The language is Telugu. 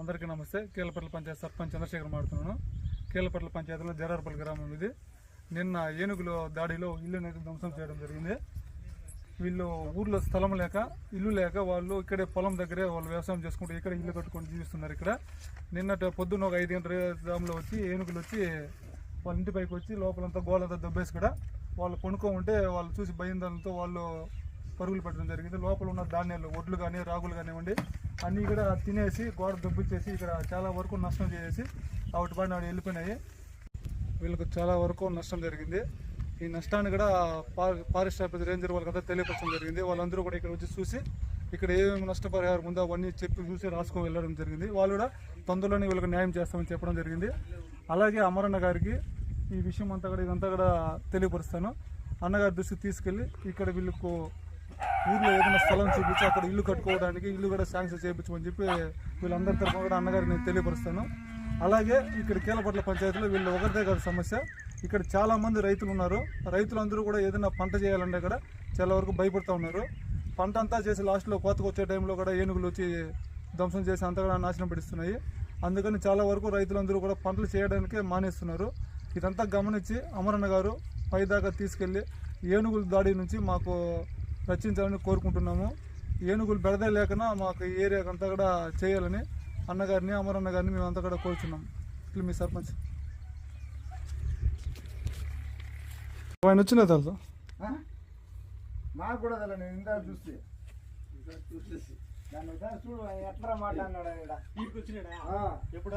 అందరికీ నమస్తే. కీలపట్ల పంచాయతీ సర్పంచ్ చంద్రశేఖర్ మాడుతున్నాను కీలపట్ల పంచాయతీలో జరార్పల్లి గ్రామం ఇది. నిన్న ఏనుగులో దాడిలో ఇల్లు అనేది ధ్వంసం చేయడం జరిగింది. వీళ్ళు ఊర్లో స్థలం లేక ఇల్లు లేక వాళ్ళు ఇక్కడే పొలం దగ్గరే వాళ్ళు వ్యవసాయం చేసుకుంటూ ఇక్కడ ఇల్లు కట్టుకొని జీవిస్తున్నారు ఇక్కడ. నిన్నటి పొద్దున్న ఒక ఐదు గంటల జాములో వచ్చి ఏనుగులు వచ్చి వాళ్ళ ఇంటిపైకి వచ్చి లోపలంతా గోలంతా దెబ్బేసి కూడా వాళ్ళు కొనుక్కో ఉంటే వాళ్ళు చూసి భయంతో వాళ్ళు పరుగులు పెట్టడం జరిగింది. లోపల ఉన్న ధాన్యాలు ఒడ్లు కానీ రాగులు కానివ్వండి అన్నీ కూడా తినేసి గోడ దుబ్బిచ్చేసి ఇక్కడ చాలా వరకు నష్టం చేసేసి అవుట్ పడిన ఆవిడ వెళ్ళిపోయినాయి. వీళ్ళకు చాలా వరకు నష్టం జరిగింది. ఈ నష్టాన్ని కూడా ఫా- ఫారెస్ట్ ఆఫీసర్ రేంజర్ వాళ్ళకంతా తెలియపరచడం జరిగింది. వాళ్ళందరూ కూడా ఇక్కడ వచ్చి చూసి ఇక్కడ ఏమేమి నష్టపరిహారం ఉందో అవన్నీ చెప్పి చూసి రాసుకొని వెళ్ళడం జరిగింది. వాళ్ళు కూడా తొందరలోనే వీళ్ళకి న్యాయం చేస్తామని చెప్పడం జరిగింది. అలాగే అమరన్న గారికి ఈ విషయం అంతా కూడా ఇదంతా కూడా తెలియపరుస్తాను. అన్నగారి దృష్టికి తీసుకెళ్ళి ఇక్కడ వీళ్ళకు ఊర్లో ఏదైనా స్థలం చూపించి అక్కడ ఇల్లు కట్టుకోవడానికి ఇల్లు కూడా శాంక్షన్ చేయించమని చెప్పి వీళ్ళందరి తరఫున కూడా అన్నగారికి నేను తెలియపరుస్తాను. అలాగే ఇక్కడ కీలపట్ల పంచాయతీలో వీళ్ళు ఒకరిదే కాదు సమస్య. ఇక్కడ చాలామంది రైతులు ఉన్నారు. రైతులందరూ కూడా ఏదైనా పంట చేయాలంటే కూడా చాలా వరకు భయపడుతూ ఉన్నారు. పంట అంతా చేసి లాస్ట్లో కోతకు వచ్చే టైంలో కూడా ఏనుగులు వచ్చి ధ్వంసం చేసి అంతా కూడా నాశనం పడిస్తున్నాయి. అందుకని చాలా వరకు రైతులందరూ కూడా పంటలు చేయడానికే మానేస్తున్నారు. ఇదంతా గమనించి అమరన్న గారు పైదాకా తీసుకెళ్ళి ఏనుగుల దాడి నుంచి మాకు రక్షించాలని కోరుకుంటున్నాము. ఏనుగులు బెడదే లేకనా మాకు ఈ ఏరియాకి అంతా కూడా చేయాలని అన్నగారిని అమరన్న గారిని మేమంతా కూడా కోరుచున్నాం. ఇట్లా మీ సర్పంచ్. ఆయన వచ్చిన తెలుసు ఆ? నాకు కూడా తెలియదు నేను ఇందాక చూస్తే. దాన్ని ఒకసారి చూడు ఎట్లా మాట్లాడినాడు ఎప్పుడు?